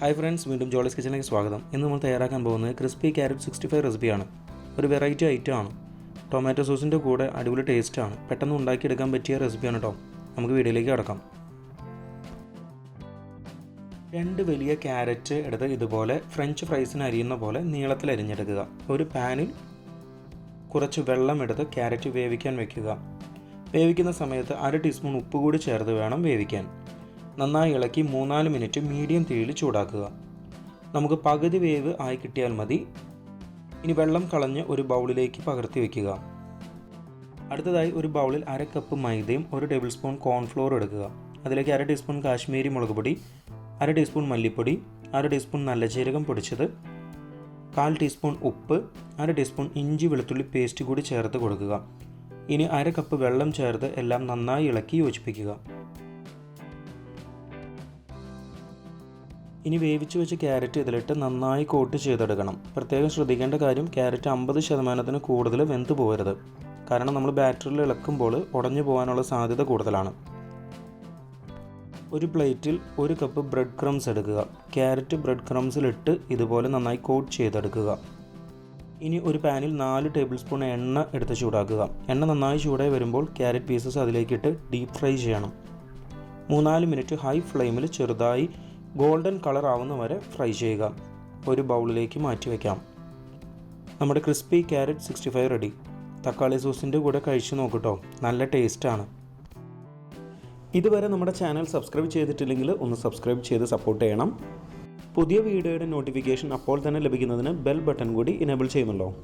Hi friends വീണ്ടും ജോളിസ് കിച്ചണിലേക്ക് സ്വാഗതം. ഇന്ന് നമ്മൾ തയ്യാറാക്കാൻ പോകുന്നത് ക്രിസ്പി ക്യാരറ്റ് സിക്സ്റ്റി ഫൈവ് റെസിപ്പിയാണ് ഒരു വെറൈറ്റി ഐറ്റം ആണ്. ടൊമാറ്റോ സോസിന്റെ കൂടെ അടിപൊളി ടേസ്റ്റാണ് പെട്ടെന്ന് ഉണ്ടാക്കിയെടുക്കാൻ പറ്റിയ റെസിപ്പിയാണ് കേട്ടോ നമുക്ക് വീഡിയോയിലേക്ക് കിടക്കാം. രണ്ട് വലിയ ക്യാരറ്റ് എടുത്ത് ഇതുപോലെ ഫ്രഞ്ച് ഫ്രൈസിന് അരിയുന്ന പോലെ നീളത്തിൽ അരിഞ്ഞെടുക്കുക. ഒരു പാനിൽ കുറച്ച് വെള്ളം എടുത്ത് ക്യാരറ്റ് വേവിക്കാൻ വെക്കുക. വേവിക്കുന്ന സമയത്ത് അര ടീസ്പൂൺ ഉപ്പ് കൂടി ചേർത്ത് വേണം വേവിക്കാൻ. നന്നായി ഇളക്കി മൂന്നാൽ മിനിറ്റ് മീഡിയം തീയിൽ ചൂടാക്കുക. നമുക്ക് പകുതി വേവ് ആയി കിട്ടിയാൽ മതി. ഇനി വെള്ളം കളഞ്ഞ് ഒരു ബൗളിലേക്ക് പകർത്തി വയ്ക്കുക അടുത്തതായി ഒരു ബൗളിൽ അര കപ്പ് മൈദയും ഒരു ടേബിൾ സ്പൂൺ കോൺഫ്ലോർ എടുക്കുക. അതിലേക്ക് അര ടീസ്പൂൺ കാശ്മീരി മുളക് പൊടി അര ടീസ്പൂൺ മല്ലിപ്പൊടി അര ടീസ്പൂൺ നല്ല ജീരകം പൊടിച്ചത് കാൽ ടീസ്പൂൺ ഉപ്പ് അര ടീസ്പൂൺ ഇഞ്ചി വെളുത്തുള്ളി പേസ്റ്റ് കൂടി ചേർത്ത് കൊടുക്കുക. ഇനി അര കപ്പ് വെള്ളം ചേർത്ത് എല്ലാം നന്നായി ഇളക്കി യോജിപ്പിക്കുക. ഇനി വേവിച്ച് വെച്ച ക്യാരറ്റ് ഇതിലിട്ട് നന്നായി കോട്ട് ചെയ്തെടുക്കണം. പ്രത്യേകം ശ്രദ്ധിക്കേണ്ട കാര്യം ക്യാരറ്റ് അമ്പത് ശതമാനത്തിന് കൂടുതൽ വെന്ത് പോകരുത്. കാരണം നമ്മൾ ബാറ്ററിൽ ഇളക്കുമ്പോൾ ഉടഞ്ഞു പോകാനുള്ള സാധ്യത കൂടുതലാണ്. ഒരു പ്ലേറ്റിൽ ഒരു കപ്പ് ബ്രെഡ് ക്രംസ് എടുക്കുക. ക്യാരറ്റ് ബ്രെഡ് ക്രംസിലിട്ട് ഇതുപോലെ നന്നായി കോട്ട് ചെയ്തെടുക്കുക. ഇനി ഒരു പാനിൽ നാല് ടേബിൾ സ്പൂൺ എണ്ണ എടുത്ത് ചൂടാക്കുക. എണ്ണ നന്നായി ചൂടായി വരുമ്പോൾ ക്യാരറ്റ് പീസസ് അതിലേക്കിട്ട് ഡീപ് ഫ്രൈ ചെയ്യണം. മൂന്നാൽ മിനിറ്റ് ഹൈ ഫ്ലെയിമിൽ ചെറുതായി ഗോൾഡൻ കളർ ആവുന്ന വരെ ഫ്രൈ ചെയ്യുക. ഒരു ബൗളിലേക്ക് മാറ്റി വയ്ക്കാം നമ്മുടെ crispy carrot sixty five ready. തക്കാളി സോസിന്റെ കൂടെ കഴിച്ചു നോക്കട്ടോ. നല്ല ടേസ്റ്റാണ് ഇതുവരെ നമ്മുടെ ചാനൽ സബ്സ്ക്രൈബ് ചെയ്തിട്ടില്ലെങ്കിൽ ഒന്ന് സബ്സ്ക്രൈബ് ചെയ്ത് സപ്പോർട്ട് ചെയ്യണം. പുതിയ വീഡിയോയുടെ നോട്ടിഫിക്കേഷൻ അപ്പോൾ തന്നെ ലഭിക്കുന്നതിന് ബെൽ ബട്ടൺ കൂടി ഇനേബിൾ ചെയ്യുമല്ലോ.